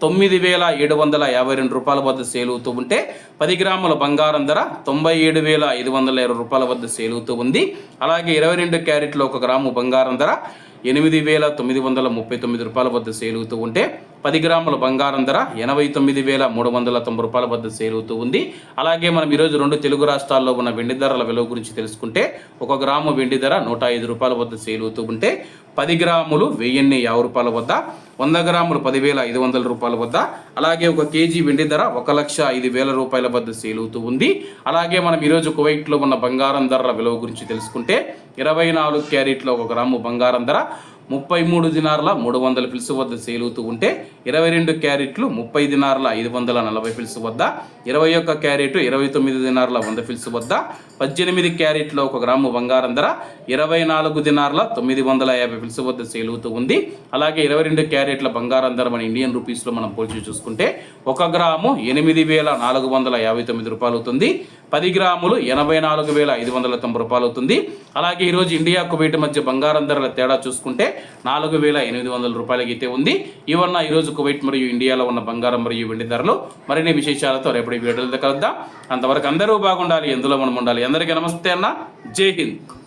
తొమ్మిది వేల ఏడు వందల యాభై రెండు రూపాయల వద్ద సేల్ అవుతూ ఉంటే పది గ్రాముల బంగారం ధర తొంభై ఏడు వేల ఐదు వందల ఇరవై రూపాయల వద్ద సేల్ అవుతూ ఉంది. అలాగే ఇరవై రెండు క్యారెట్ల ఒక గ్రాము బంగారం ధర ఎనిమిది వేల తొమ్మిది వందల ముప్పై తొమ్మిది రూపాయల వద్ద సేల్ అవుతూ ఉంటే పది గ్రాముల బంగారం ధర ఎనభై తొమ్మిది వేల మూడు వందల తొంభై రూపాయల వద్ద సేల్ అవుతూ ఉంది. అలాగే మనం ఈరోజు రెండు తెలుగు రాష్ట్రాల్లో ఉన్న వెండి ధరల విలువ గురించి తెలుసుకుంటే ఒక గ్రాము వెండి ధర నూట ఐదు రూపాయల వద్ద సేల్ అవుతూ ఉంటే పది గ్రాములు వెయ్యిన్ని యాభై రూపాయల వద్ద వంద గ్రాములు పదివేల ఐదు వందల రూపాయల వద్ద. అలాగే ఒక కేజీ వెండి ధర ఒక లక్ష ఐదు వేల రూపాయల వద్ద సేల్ అవుతూ ఉంది. అలాగే మనం ఈరోజు కువైట్లో ఉన్న బంగారం ధరల విలువ గురించి తెలుసుకుంటే ఇరవై నాలుగు క్యారెట్ల ఒక గ్రాము బంగారం ధర ముప్పై మూడు దినార్ల మూడు వందల ఫిల్స్ వద్ద సేలుతూ ఉంటే ఇరవై రెండు క్యారెట్లు ముప్పై దినార్ల ఐదు వందల నలభై ఫిల్స్ వద్ద ఇరవై ఒక్క క్యారెట్ ఇరవై తొమ్మిది దినార్ల వంద ఫిల్స్ వద్ద పద్దెనిమిది క్యారెట్ల ఒక గ్రాము బంగారం ధర ఇరవై నాలుగు దినార్ల తొమ్మిది వందల యాభై ఫిల్స్ వద్ద సేలుతూ ఉంది. అలాగే ఇరవై రెండు క్యారెట్ల బంగారం ధర మన ఇండియన్ రూపీస్లో మనం పోల్చి చూసుకుంటే ఒక గ్రాము ఎనిమిది వేల నాలుగు వందల యాభై తొమ్మిది రూపాయలు అవుతుంది పది గ్రాములు ఎనభై నాలుగు వేల ఐదు వందల తొంభై రూపాయలు అవుతుంది. అలాగే ఈరోజు ఇండియా కువైట్ మధ్య బంగారం ధరల తేడా చూసుకుంటే నాలుగు వేల ఎనిమిది వందల రూపాయలకి అయితే ఉంది. ఇవన్న ఈరోజు కువైట్ మరియు ఇండియాలో ఉన్న బంగారం మరియు వెండి ధరలు మరిన్ని విశేషాలతో రేపటి వీడియోలతో కలుద్దాం. అంతవరకు అందరూ బాగుండాలి ఎందులో మనం ఉండాలి? అందరికీ నమస్తే అన్న. జై హింద్.